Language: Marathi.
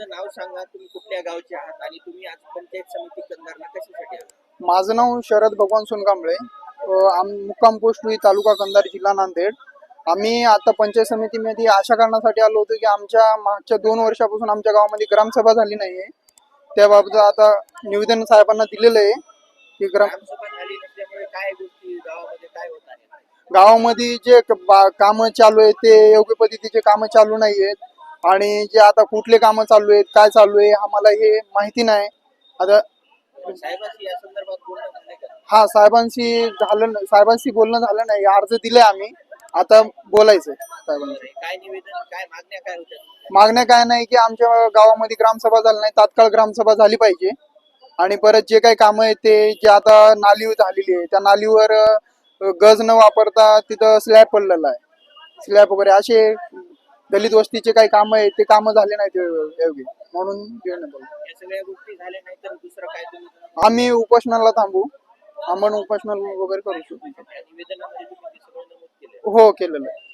तुमचं नाव सांगा तुम्ही कुठल्या गावचे आहात आणि तुम्ही आज पंचायत समिती कंधारला कशासाठी आहात? माझं नाव शरद भगवान सोनकांबळे. आम मुक्काम पोस्ट तालुका कंधार जिल्हा नांदेड. आम्ही आता पंचायत समितीमध्ये आशा करण्यासाठी आलो होतो की आमच्या मागच्या दोन वर्षापासून आमच्या गावामध्ये ग्रामसभा झाली नाहीये. त्याबाबत आता निवेदन साहेबांना दिलेलं आहे की ग्राम ग्रामसभा झाली नसल्यामुळे काय गोष्टी गावामध्ये काय होत आहेत? गावामध्ये जे कामं चालू आहेत ते योग्य पद्धतीचे कामं चालू नाही आहेत आणि जे आता कुठले कामं चालू आहेत काय चालू आहे आम्हाला हे माहिती नाही. आता हा साहेबांशी झालं साहेबांशी बोलणं झालं नाही अर्ज दिले आम्ही. आता बोलायचं साहेबांशी. मागण्या काय नाही की आमच्या गावामध्ये ग्रामसभा झाली नाही तात्काळ ग्रामसभा झाली पाहिजे. आणि परत जे काही कामं आहेत ते जे आता नाली झालेली आहे त्या नालीवर गज न वापरता तिथं स्लॅब पडलेला आहे. स्लॅब वगैरे असे दलित वस्तीचे काही कामं आहेत ते कामं झाले नाहीत योग्य. म्हणून देण्यात आलं. या सगळ्या गोष्टी झाल्या नाही तर दुसरं काय तुम्ही आम्ही उपोषणाला थांबू. आम्हाला उपोषण वगैरे करू शकतो. या निवेदनामध्ये तुम्ही ते सगळं नमूद केलं हो केलेलं आहे.